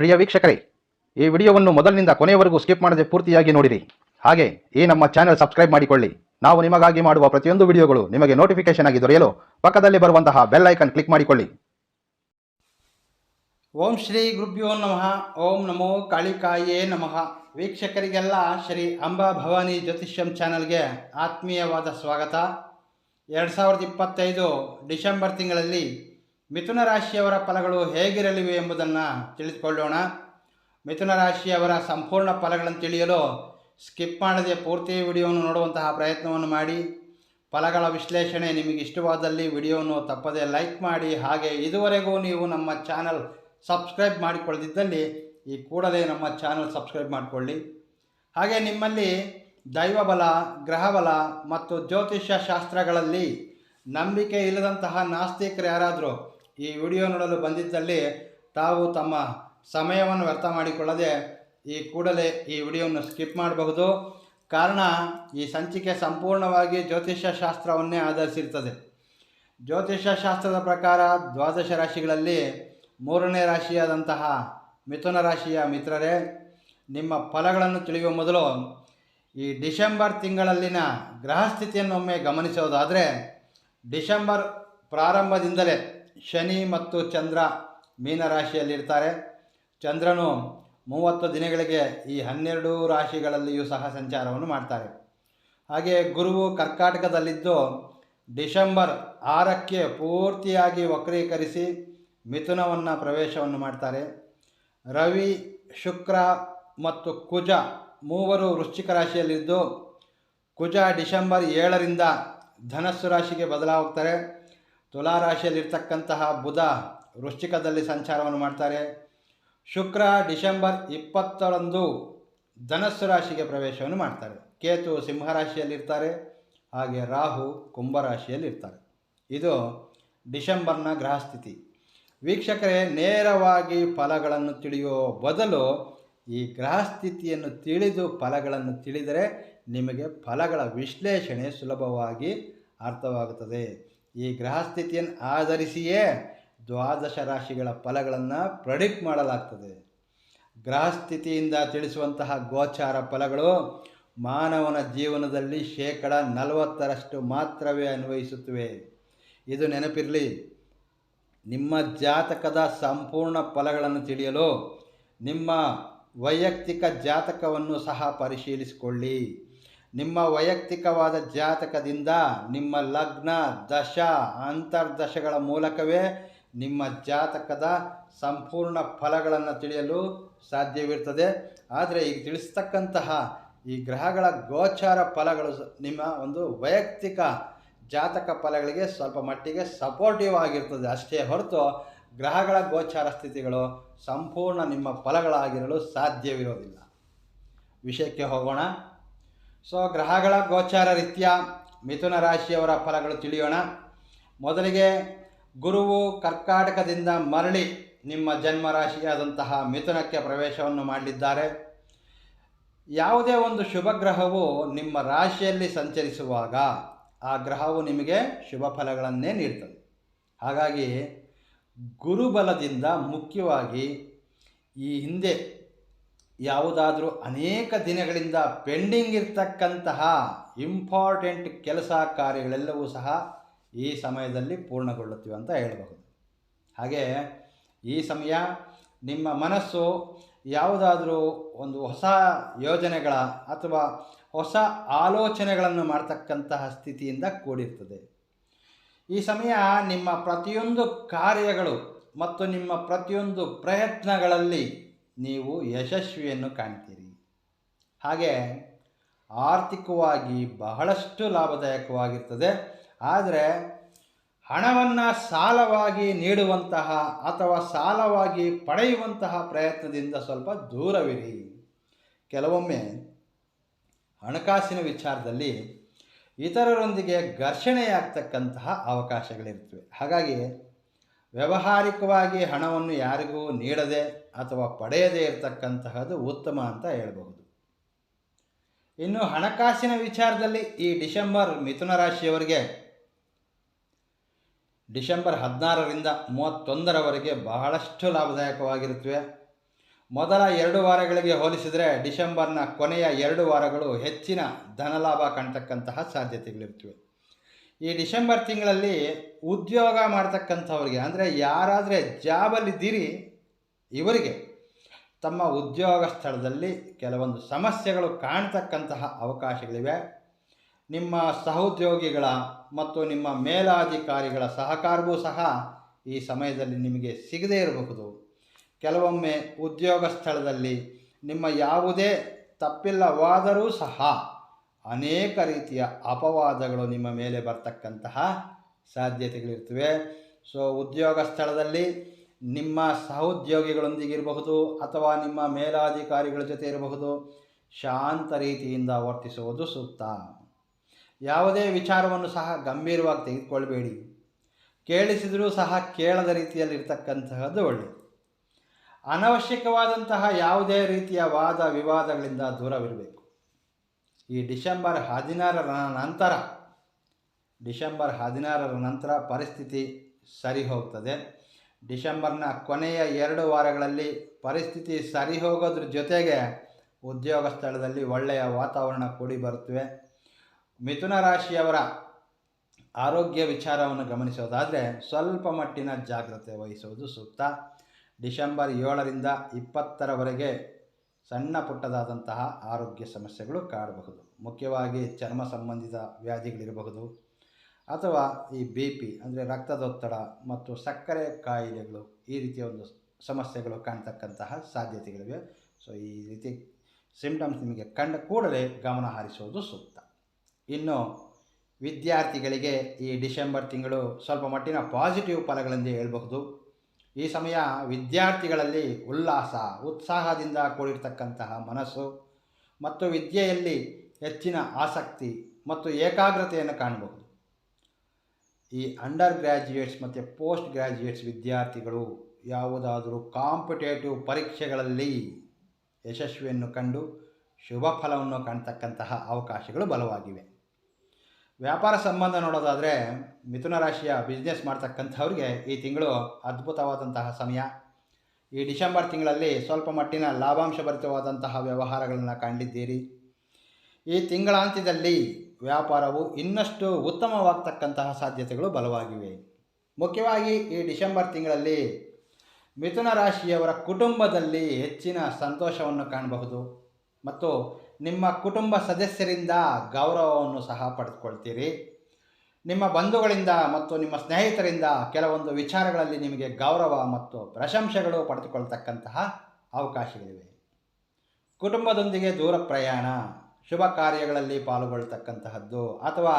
ಪ್ರಿಯ ವೀಕ್ಷಕರೇ, ಈ ವಿಡಿಯೋವನ್ನು ಮೊದಲಿನಿಂದ ಕೊನೆಯವರೆಗೂ ಸ್ಕಿಪ್ ಮಾಡದೆ ಪೂರ್ತಿಯಾಗಿ ನೋಡಿರಿ. ಹಾಗೆ, ಈ ನಮ್ಮ ಚಾನೆಲ್ ಸಬ್ಸ್ಕ್ರೈಬ್ ಮಾಡಿಕೊಳ್ಳಿ. ನಾವು ನಿಮಗಾಗಿ ಮಾಡುವ ಪ್ರತಿಯೊಂದು ವಿಡಿಯೋಗಳು ನಿಮಗೆ ನೋಟಿಫಿಕೇಶನ್ ಆಗಿ ದೊರೆಯಲು ಪಕ್ಕದಲ್ಲಿ ಬರುವಂತಹ ಬೆಲ್ ಐಕನ್ ಕ್ಲಿಕ್ ಮಾಡಿಕೊಳ್ಳಿ. ಓಂ ಶ್ರೀ ಗುರುಭ್ಯೋ ನಮಃ. ಓಂ ನಮೋ ಕಾಳಿಕಾಯೇ ನಮಃ. ವೀಕ್ಷಕರಿಗೆಲ್ಲ ಶ್ರೀ ಅಂಬಾ ಭವಾನಿ ಜ್ಯೋತಿಷ್ಯಂ ಚಾನಲ್ಗೆ ಆತ್ಮೀಯವಾದ ಸ್ವಾಗತ. ಎರಡು ಸಾವಿರದ ಇಪ್ಪತ್ತೈದು ಡಿಸೆಂಬರ್ ತಿಂಗಳಲ್ಲಿ ಮಿಥುನ ರಾಶಿಯವರ ಫಲಗಳು ಹೇಗಿರಲಿವೆ ಎಂಬುದನ್ನು ತಿಳಿದುಕೊಳ್ಳೋಣ. ಮಿಥುನ ರಾಶಿಯವರ ಸಂಪೂರ್ಣ ಫಲಗಳನ್ನು ತಿಳಿಯಲು ಸ್ಕಿಪ್ ಮಾಡದೆ ಪೂರ್ತಿ ವಿಡಿಯೋವನ್ನು ನೋಡುವಂತಹ ಪ್ರಯತ್ನವನ್ನು ಮಾಡಿ. ಫಲಗಳ ವಿಶ್ಲೇಷಣೆ ನಿಮಗೆ ಇಷ್ಟವಾದಲ್ಲಿ ವಿಡಿಯೋವನ್ನು ತಪ್ಪದೇ ಲೈಕ್ ಮಾಡಿ. ಹಾಗೆ ಇದುವರೆಗೂ ನೀವು ನಮ್ಮ ಚಾನಲ್ ಸಬ್ಸ್ಕ್ರೈಬ್ ಮಾಡಿಕೊಳ್ಳದಿದ್ದಲ್ಲಿ ಈ ಕೂಡಲೇ ನಮ್ಮ ಚಾನಲ್ ಸಬ್ಸ್ಕ್ರೈಬ್ ಮಾಡಿಕೊಳ್ಳಿ. ಹಾಗೆ ನಿಮ್ಮಲ್ಲಿ ದೈವಬಲ, ಗ್ರಹಬಲ ಮತ್ತು ಜ್ಯೋತಿಷ್ಯ ಶಾಸ್ತ್ರಗಳಲ್ಲಿ ನಂಬಿಕೆ ಇಲ್ಲದಂತಹ ನಾಸ್ತಿಕರು ಯಾರಾದರೂ ಈ ವಿಡಿಯೋ ನೋಡಲು ಬಂದಿದ್ದಲ್ಲಿ ತಾವು ತಮ್ಮ ಸಮಯವನ್ನು ವ್ಯರ್ಥ ಮಾಡಿಕೊಳ್ಳದೆ ಈ ಕೂಡಲೇ ಈ ವಿಡಿಯೋವನ್ನು ಸ್ಕಿಪ್ ಮಾಡಬಹುದು. ಕಾರಣ, ಈ ಸಂಚಿಕೆ ಸಂಪೂರ್ಣವಾಗಿ ಜ್ಯೋತಿಷ್ಯ ಶಾಸ್ತ್ರವನ್ನೇ ಆಧರಿಸಿರ್ತದೆ ಜ್ಯೋತಿಷ್ಯ ಶಾಸ್ತ್ರದ ಪ್ರಕಾರ ದ್ವಾದಶ ರಾಶಿಗಳಲ್ಲಿ ಮೂರನೇ ರಾಶಿಯಾದಂತಹ ಮಿಥುನ ರಾಶಿಯ ಮಿತ್ರರೇ, ನಿಮ್ಮ ಫಲಗಳನ್ನು ತಿಳಿಯುವ ಮೊದಲು ಈ ಡಿಸೆಂಬರ್ ತಿಂಗಳಲ್ಲಿನ ಗ್ರಹ ಸ್ಥಿತಿಯನ್ನೊಮ್ಮೆ ಗಮನಿಸೋದಾದರೆ, ಡಿಸೆಂಬರ್ ಪ್ರಾರಂಭದಿಂದಲೇ ಶನಿ ಮತ್ತು ಚಂದ್ರ ಮೀನರಾಶಿಯಲ್ಲಿರ್ತಾರೆ ಚಂದ್ರನು ಮೂವತ್ತು ದಿನಗಳಿಗೆ ಈ ಹನ್ನೆರಡು ರಾಶಿಗಳಲ್ಲಿಯೂ ಸಹ ಸಂಚಾರವನ್ನು ಮಾಡ್ತಾರೆ. ಹಾಗೆ ಗುರುವು ಕರ್ಕಾಟಕದಲ್ಲಿದ್ದು ಡಿಸೆಂಬರ್ ಆರಕ್ಕೆ ಪೂರ್ತಿಯಾಗಿ ವಕ್ರೀಕರಿಸಿ ಮಿಥುನವನ್ನು ಪ್ರವೇಶವನ್ನು ಮಾಡ್ತಾರೆ. ರವಿ, ಶುಕ್ರ ಮತ್ತು ಕುಜ ಮೂವರು ವೃಶ್ಚಿಕ ರಾಶಿಯಲ್ಲಿದ್ದು ಕುಜ ಡಿಸೆಂಬರ್ ಏಳರಿಂದ ಧನಸ್ಸು ರಾಶಿಗೆ ಬದಲಾಗ್ತಾರೆ. ತುಲಾ ರಾಶಿಯಲ್ಲಿರ್ತಕ್ಕಂತಹ ಬುಧ ವೃಶ್ಚಿಕದಲ್ಲಿ ಸಂಚಾರವನ್ನು ಮಾಡ್ತಾರೆ. ಶುಕ್ರ ಡಿಸೆಂಬರ್ ಇಪ್ಪತ್ತರಂದು ಧನಸ್ಸು ರಾಶಿಗೆ ಪ್ರವೇಶವನ್ನು ಮಾಡ್ತಾರೆ. ಕೇತು ಸಿಂಹರಾಶಿಯಲ್ಲಿರ್ತಾರೆ. ಹಾಗೆ ರಾಹು ಕುಂಭರಾಶಿಯಲ್ಲಿರ್ತಾರೆ. ಇದು ಡಿಸೆಂಬರ್ನ ಗ್ರಹ ಸ್ಥಿತಿ ವೀಕ್ಷಕರೇ, ನೇರವಾಗಿ ಫಲಗಳನ್ನು ತಿಳಿಯುವ ಬದಲು ಈ ಗ್ರಹ ಸ್ಥಿತಿಯನ್ನು ತಿಳಿದು ಫಲಗಳನ್ನು ತಿಳಿದರೆ ನಿಮಗೆ ಫಲಗಳ ವಿಶ್ಲೇಷಣೆ ಸುಲಭವಾಗಿ ಅರ್ಥವಾಗುತ್ತದೆ. ಈ ಗ್ರಹ ಸ್ಥಿತಿಯನ್ನು ಆಧರಿಸಿಯೇ ದ್ವಾದಶ ರಾಶಿಗಳ ಫಲಗಳನ್ನು ಪ್ರೆಡಿಕ್ಟ್ ಮಾಡಲಾಗ್ತದೆ. ಗ್ರಹ ಸ್ಥಿತಿಯಿಂದ ತಿಳಿಸುವಂತಹ ಗೋಚಾರ ಫಲಗಳು ಮಾನವನ ಜೀವನದಲ್ಲಿ ಶೇಕಡ ನಲವತ್ತರಷ್ಟು ಮಾತ್ರವೇ ಅನ್ವಯಿಸುತ್ತವೆ. ಇದು ನೆನಪಿರಲಿ, ನಿಮ್ಮ ಜಾತಕದ ಸಂಪೂರ್ಣ ಫಲಗಳನ್ನು ತಿಳಿಯಲು ನಿಮ್ಮ ವೈಯಕ್ತಿಕ ಜಾತಕವನ್ನು ಸಹ ಪರಿಶೀಲಿಸಿಕೊಳ್ಳಿ. ನಿಮ್ಮ ವೈಯಕ್ತಿಕವಾದ ಜಾತಕದಿಂದ ನಿಮ್ಮ ಲಗ್ನ, ದಶ, ಅಂತರ್ದಶಗಳ ಮೂಲಕವೇ ನಿಮ್ಮ ಜಾತಕದ ಸಂಪೂರ್ಣ ಫಲಗಳನ್ನು ತಿಳಿಯಲು ಸಾಧ್ಯವಿರ್ತದೆ ಆದರೆ ಈಗ ತಿಳಿಸ್ತಕ್ಕಂತಹ ಈ ಗ್ರಹಗಳ ಗೋಚಾರ ಫಲಗಳು ನಿಮ್ಮ ಒಂದು ವೈಯಕ್ತಿಕ ಜಾತಕ ಫಲಗಳಿಗೆ ಸ್ವಲ್ಪ ಮಟ್ಟಿಗೆ ಸಪೋರ್ಟಿವ್ ಆಗಿರ್ತದೆ. ಅಷ್ಟೇ ಹೊರತು ಗ್ರಹಗಳ ಗೋಚಾರ ಸ್ಥಿತಿಗಳು ಸಂಪೂರ್ಣ ನಿಮ್ಮ ಫಲಗಳಾಗಿರಲು ಸಾಧ್ಯವಿರೋದಿಲ್ಲ. ವಿಷಯಕ್ಕೆ ಹೋಗೋಣ. ಸೊ ಗ್ರಹಗಳ ಗೋಚಾರ ರೀತಿಯ ಮಿಥುನ ರಾಶಿಯವರ ಫಲಗಳು ತಿಳಿಯೋಣ. ಮೊದಲಿಗೆ ಗುರುವು ಕರ್ಕಾಟಕದಿಂದ ಮರಳಿ ನಿಮ್ಮ ಜನ್ಮ ರಾಶಿಯಾದಂತಹ ಮಿಥುನಕ್ಕೆ ಪ್ರವೇಶವನ್ನು ಮಾಡಲಿದ್ದಾರೆ ಯಾವುದೇ ಒಂದು ಶುಭ ಗ್ರಹವು ನಿಮ್ಮ ರಾಶಿಯಲ್ಲಿ ಸಂಚರಿಸುವಾಗ ಆ ಗ್ರಹವು ನಿಮಗೆ ಶುಭ ಫಲಗಳನ್ನೇ ನೀಡ್ತದೆ. ಹಾಗಾಗಿ ಗುರುಬಲದಿಂದ ಮುಖ್ಯವಾಗಿ ಈ ಹಿಂದೆ ಯಾವುದಾದ್ರೂ ಅನೇಕ ದಿನಗಳಿಂದ ಪೆಂಡಿಂಗ್ ಇರ್ತಕ್ಕಂತಹ ಇಂಪಾರ್ಟೆಂಟ್ ಕೆಲಸ ಕಾರ್ಯಗಳೆಲ್ಲವೂ ಸಹ ಈ ಸಮಯದಲ್ಲಿ ಪೂರ್ಣಗೊಳ್ಳುತ್ತಿವೆ ಅಂತ ಹೇಳಬಹುದು. ಹಾಗೆ ಈ ಸಮಯ ನಿಮ್ಮ ಮನಸ್ಸು ಯಾವುದಾದರೂ ಒಂದು ಹೊಸ ಯೋಜನೆಗಳ ಅಥವಾ ಹೊಸ ಆಲೋಚನೆಗಳನ್ನು ಮಾಡ್ತಕ್ಕಂತಹ ಸ್ಥಿತಿಯಿಂದ ಕೂಡಿರ್ತದೆ. ಈ ಸಮಯ ನಿಮ್ಮ ಪ್ರತಿಯೊಂದು ಕಾರ್ಯಗಳು ಮತ್ತು ನಿಮ್ಮ ಪ್ರತಿಯೊಂದು ಪ್ರಯತ್ನಗಳಲ್ಲಿ ನೀವು ಯಶಸ್ವಿಯನ್ನು ಕಾಣ್ತೀರಿ. ಹಾಗೆ ಆರ್ಥಿಕವಾಗಿ ಬಹಳಷ್ಟು ಲಾಭದಾಯಕವಾಗಿರ್ತದೆ. ಆದರೆ ಹಣವನ್ನು ಸಾಲವಾಗಿ ನೀಡುವಂತಹ ಅಥವಾ ಸಾಲವಾಗಿ ಪಡೆಯುವಂತಹ ಪ್ರಯತ್ನದಿಂದ ಸ್ವಲ್ಪ ದೂರವಿರಿ. ಕೆಲವೊಮ್ಮೆ ಹಣಕಾಸಿನ ವಿಚಾರದಲ್ಲಿ ಇತರರೊಂದಿಗೆ ಘರ್ಷಣೆಯಾಗ್ತಕ್ಕಂತಹ ಅವಕಾಶಗಳಿರ್ತವೆ ಹಾಗಾಗಿ ವ್ಯವಹಾರಿಕವಾಗಿ ಹಣವನ್ನು ಯಾರಿಗೂ ನೀಡದೆ ಅಥವಾ ಪಡೆಯದೇ ಇರತಕ್ಕಂತಹದ್ದು ಉತ್ತಮ ಅಂತ ಹೇಳಬಹುದು. ಇನ್ನು ಹಣಕಾಸಿನ ವಿಚಾರದಲ್ಲಿ ಈ ಡಿಸೆಂಬರ್ ಮಿಥುನ ರಾಶಿಯವರಿಗೆ ಡಿಸೆಂಬರ್ ಹದಿನಾರರಿಂದ ಮೂವತ್ತೊಂದರವರೆಗೆ ಬಹಳಷ್ಟು ಲಾಭದಾಯಕವಾಗಿರುತ್ತವೆ. ಮೊದಲ ಎರಡು ವಾರಗಳಿಗೆ ಹೋಲಿಸಿದರೆ ಡಿಸೆಂಬರ್ನ ಕೊನೆಯ ಎರಡು ವಾರಗಳು ಹೆಚ್ಚಿನ ಧನಲಾಭ ಕಾಣ್ತಕ್ಕಂತಹ ಸಾಧ್ಯತೆಗಳಿರ್ತವೆ ಈ ಡಿಸೆಂಬರ್ ತಿಂಗಳಲ್ಲಿ ಉದ್ಯೋಗ ಮಾಡ್ತಕ್ಕಂಥವ್ರಿಗೆ, ಅಂದರೆ ಯಾರಾದರೆ ಜಾಬಲ್ಲಿದ್ದೀರಿ ಇವರಿಗೆ ತಮ್ಮ ಉದ್ಯೋಗ ಸ್ಥಳದಲ್ಲಿ ಕೆಲವೊಂದು ಸಮಸ್ಯೆಗಳು ಕಾಣ್ತಕ್ಕಂತಹ ಅವಕಾಶಗಳಿವೆ. ನಿಮ್ಮ ಸಹೋದ್ಯೋಗಿಗಳ ಮತ್ತು ನಿಮ್ಮ ಮೇಲಾಧಿಕಾರಿಗಳ ಸಹಕಾರವೂ ಸಹ ಈ ಸಮಯದಲ್ಲಿ ನಿಮಗೆ ಸಿಗದೇ ಇರಬಹುದು. ಕೆಲವೊಮ್ಮೆ ಉದ್ಯೋಗ ಸ್ಥಳದಲ್ಲಿ ನಿಮ್ಮ ಯಾವುದೇ ತಪ್ಪಿಲ್ಲವಾದರೂ ಸಹ ಅನೇಕ ರೀತಿಯ ಅಪವಾದಗಳು ನಿಮ್ಮ ಮೇಲೆ ಬರ್ತಕ್ಕಂತಹ ಸಾಧ್ಯತೆಗಳಿರ್ತವೆ ಸೊ, ಉದ್ಯೋಗ ಸ್ಥಳದಲ್ಲಿ ನಿಮ್ಮ ಸಹೋದ್ಯೋಗಿಗಳೊಂದಿಗಿರಬಹುದು ಅಥವಾ ನಿಮ್ಮ ಮೇಲಾಧಿಕಾರಿಗಳ ಜೊತೆ ಇರಬಹುದು. ಶಾಂತ ರೀತಿಯಿಂದ ವರ್ತಿಸುವುದು ಸೂಕ್ತ. ಯಾವುದೇ ವಿಚಾರವನ್ನು ಸಹ ಗಂಭೀರವಾಗಿ ತೆಗೆದುಕೊಳ್ಬೇಡಿ. ಕೇಳಿಸಿದರೂ ಸಹ ಕೇಳದ ರೀತಿಯಲ್ಲಿ ಇರತಕ್ಕಂತಹದ್ದು ಒಳ್ಳೆಯದು ಅನವಶ್ಯಕವಾದಂತಹ ಯಾವುದೇ ರೀತಿಯ ವಾದ ವಿವಾದಗಳಿಂದ ದೂರವಿರಬೇಕು. ಈ ಡಿಸೆಂಬರ್ ಹದಿನಾರರ ನಂತರ, ಡಿಸೆಂಬರ್ ಹದಿನಾರರ ನಂತರ ಪರಿಸ್ಥಿತಿ ಸರಿ ಹೋಗ್ತದೆ. ಡಿಸೆಂಬರ್ನ ಕೊನೆಯ ಎರಡು ವಾರಗಳಲ್ಲಿ ಪರಿಸ್ಥಿತಿ ಸರಿ ಹೋಗೋದ್ರ ಜೊತೆಗೆ ಉದ್ಯೋಗ ಸ್ಥಳದಲ್ಲಿ ಒಳ್ಳೆಯ ವಾತಾವರಣ ಕೂಡಿ ಬರುತ್ತವೆ. ಮಿಥುನ ರಾಶಿಯವರ ಆರೋಗ್ಯ ವಿಚಾರವನ್ನು ಗಮನಿಸೋದಾದರೆ ಸ್ವಲ್ಪ ಮಟ್ಟಿನ ಜಾಗ್ರತೆ ವಹಿಸುವುದು ಸೂಕ್ತ. ಡಿಸೆಂಬರ್ ಏಳರಿಂದ ಇಪ್ಪತ್ತರವರೆಗೆ ಸಣ್ಣ ಪುಟ್ಟದಾದಂತಹ ಆರೋಗ್ಯ ಸಮಸ್ಯೆಗಳು ಕಾಡಬಹುದು. ಮುಖ್ಯವಾಗಿ ಚರ್ಮ ಸಂಬಂಧಿತ ವ್ಯಾಧಿಗಳಿರಬಹುದು. ಅಥವಾ ಈ ಬಿ ಪಿ, ಅಂದರೆ ರಕ್ತದೊತ್ತಡ ಮತ್ತು ಸಕ್ಕರೆ ಕಾಯಿಲೆಗಳು, ಈ ರೀತಿಯ ಒಂದು ಸಮಸ್ಯೆಗಳು ಕಾಣ್ತಕ್ಕಂತಹ ಸಾಧ್ಯತೆಗಳಿವೆ. ಸೊ ಈ ರೀತಿ ಸಿಮ್ಟಮ್ಸ್ ನಿಮಗೆ ಕಂಡ ಕೂಡಲೇ ಗಮನ ಹರಿಸುವುದು ಸೂಕ್ತ. ಇನ್ನು ವಿದ್ಯಾರ್ಥಿಗಳಿಗೆ ಈ ಡಿಸೆಂಬರ್ ತಿಂಗಳು ಸ್ವಲ್ಪ ಮಟ್ಟಿನ ಪಾಸಿಟಿವ್ ಫಲಗಳೆಂದೇ ಹೇಳಬಹುದು. ಈ ಸಮಯ ವಿದ್ಯಾರ್ಥಿಗಳಲ್ಲಿ ಉಲ್ಲಾಸ, ಉತ್ಸಾಹದಿಂದ ಕೂಡಿರ್ತಕ್ಕಂತಹ ಮನಸ್ಸು ಮತ್ತು ವಿದ್ಯೆಯಲ್ಲಿ ಹೆಚ್ಚಿನ ಆಸಕ್ತಿ ಮತ್ತು ಏಕಾಗ್ರತೆಯನ್ನು ಕಾಣಬಹುದು. ಈ ಅಂಡರ್ ಗ್ರ್ಯಾಜುಯೇಟ್ಸ್ ಮತ್ತು ಪೋಸ್ಟ್ ಗ್ರ್ಯಾಜುಯೇಟ್ಸ್ ವಿದ್ಯಾರ್ಥಿಗಳು ಯಾವುದಾದರೂ ಕಾಂಪಿಟೇಟಿವ್ ಪರೀಕ್ಷೆಗಳಲ್ಲಿ ಯಶಸ್ವಿಯನ್ನು ಕಂಡು ಶುಭ ಫಲವನ್ನು ಕಾಣ್ತಕ್ಕಂತಹ ಅವಕಾಶಗಳು ಬಲವಾಗಿವೆ. ವ್ಯಾಪಾರ ಸಂಬಂಧ ನೋಡೋದಾದರೆ ಮಿಥುನ ರಾಶಿಯ ಬಿಸ್ನೆಸ್ ಮಾಡ್ತಕ್ಕಂಥವ್ರಿಗೆ ಈ ತಿಂಗಳು ಅದ್ಭುತವಾದಂತಹ ಸಮಯ. ಈ ಡಿಸೆಂಬರ್ ತಿಂಗಳಲ್ಲಿ ಸ್ವಲ್ಪ ಮಟ್ಟಿನ ಲಾಭಾಂಶಭರಿತವಾದಂತಹ ವ್ಯವಹಾರಗಳನ್ನು ಕಂಡಿದ್ದೀರಿ ಈ ತಿಂಗಳಾಂತ್ಯದಲ್ಲಿ ವ್ಯಾಪಾರವು ಇನ್ನಷ್ಟು ಉತ್ತಮವಾಗ್ತಕ್ಕಂತಹ ಸಾಧ್ಯತೆಗಳು ಬಲವಾಗಿವೆ. ಮುಖ್ಯವಾಗಿ ಈ ಡಿಸೆಂಬರ್ ತಿಂಗಳಲ್ಲಿ ಮಿಥುನ ರಾಶಿಯವರ ಕುಟುಂಬದಲ್ಲಿ ಹೆಚ್ಚಿನ ಸಂತೋಷವನ್ನು ಕಾಣಬಹುದು ಮತ್ತು ನಿಮ್ಮ ಕುಟುಂಬ ಸದಸ್ಯರಿಂದ ಗೌರವವನ್ನು ಸಹ ಪಡೆದುಕೊಳ್ತೀರಿ. ನಿಮ್ಮ ಬಂಧುಗಳಿಂದ ಮತ್ತು ನಿಮ್ಮ ಸ್ನೇಹಿತರಿಂದ ಕೆಲವೊಂದು ವಿಚಾರಗಳಲ್ಲಿ ನಿಮಗೆ ಗೌರವ ಮತ್ತು ಪ್ರಶಂಸೆಗಳು ಪಡೆದುಕೊಳ್ತಕ್ಕಂತಹ ಅವಕಾಶಗಳಿವೆ. ಕುಟುಂಬದೊಂದಿಗೆ ದೂರ ಪ್ರಯಾಣ ಶುಭ ಕಾರ್ಯಗಳಲ್ಲಿ ಪಾಲ್ಗೊಳ್ತಕ್ಕಂತಹದ್ದು ಅಥವಾ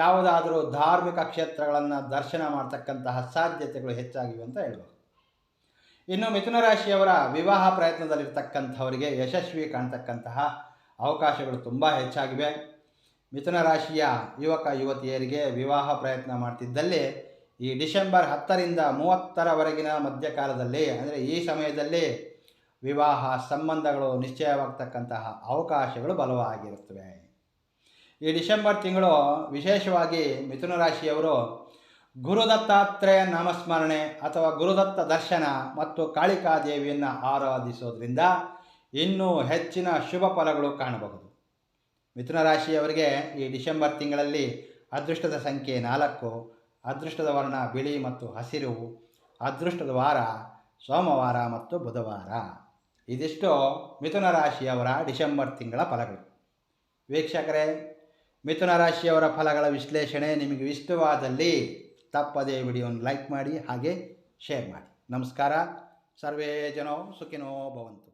ಯಾವುದಾದರೂ ಧಾರ್ಮಿಕ ಕ್ಷೇತ್ರಗಳನ್ನು ದರ್ಶನ ಮಾಡ್ತಕ್ಕಂತಹ ಸಾಧ್ಯತೆಗಳು ಹೆಚ್ಚಾಗಿವೆ ಅಂತ ಹೇಳ್ಬೋದು. ಇನ್ನು ಮಿಥುನ ರಾಶಿಯವರ ವಿವಾಹ ಪ್ರಯತ್ನದಲ್ಲಿರ್ತಕ್ಕಂಥವರಿಗೆ ಯಶಸ್ವಿ ಕಾಣ್ತಕ್ಕಂತಹ ಅವಕಾಶಗಳು ತುಂಬ ಹೆಚ್ಚಾಗಿವೆ. ಮಿಥುನ ರಾಶಿಯ ಯುವಕ ಯುವತಿಯರಿಗೆ ವಿವಾಹ ಪ್ರಯತ್ನ ಮಾಡ್ತಿದ್ದಲ್ಲಿ ಈ ಡಿಸೆಂಬರ್ ಹತ್ತರಿಂದ ಮೂವತ್ತರವರೆಗಿನ ಮಧ್ಯಕಾಲದಲ್ಲಿ, ಅಂದರೆ ಈ ಸಮಯದಲ್ಲಿ ವಿವಾಹ ಸಂಬಂಧಗಳು ನಿಶ್ಚಯವಾಗ್ತಕ್ಕಂತಹ ಅವಕಾಶಗಳು ಬಲವಾಗಿರುತ್ತವೆ. ಈ ಡಿಸೆಂಬರ್ ತಿಂಗಳು ವಿಶೇಷವಾಗಿ ಮಿಥುನ ರಾಶಿಯವರು ಗುರುದತ್ತಾತ್ರೇಯ ನಾಮಸ್ಮರಣೆ ಅಥವಾ ಗುರುದತ್ತ ದರ್ಶನ ಮತ್ತು ಕಾಳಿಕಾದೇವಿಯನ್ನು ಆರಾಧಿಸೋದ್ರಿಂದ ಇನ್ನೂ ಹೆಚ್ಚಿನ ಶುಭ ಫಲಗಳು ಕಾಣಬಹುದು. ಮಿಥುನ ರಾಶಿಯವರಿಗೆ ಈ ಡಿಸೆಂಬರ್ ತಿಂಗಳಲ್ಲಿ ಅದೃಷ್ಟದ ಸಂಖ್ಯೆ ನಾಲ್ಕು, ಅದೃಷ್ಟದ ವರ್ಣ ಬಿಳಿ ಮತ್ತು ಹಸಿರು, ಅದೃಷ್ಟದ ವಾರ ಸೋಮವಾರ ಮತ್ತು ಬುಧವಾರ. ಇದಿಷ್ಟು ಮಿಥುನ ರಾಶಿಯವರ ಡಿಸೆಂಬರ್ ತಿಂಗಳ ಫಲಗಳು. ವೀಕ್ಷಕರೇ, ಮಿಥುನ ರಾಶಿಯವರ ಫಲಗಳ ವಿಶ್ಲೇಷಣೆ ನಿಮಗೆ ಇಷ್ಟವಾದಲ್ಲಿ ತಪ್ಪದೇ ವಿಡಿಯೋನ ಲೈಕ್ ಮಾಡಿ ಹಾಗೆ ಶೇರ್ ಮಾಡಿ. ನಮಸ್ಕಾರ. ಸರ್ವೇ ಜನೋ ಸುಖಿನೋ ಭವಂತು.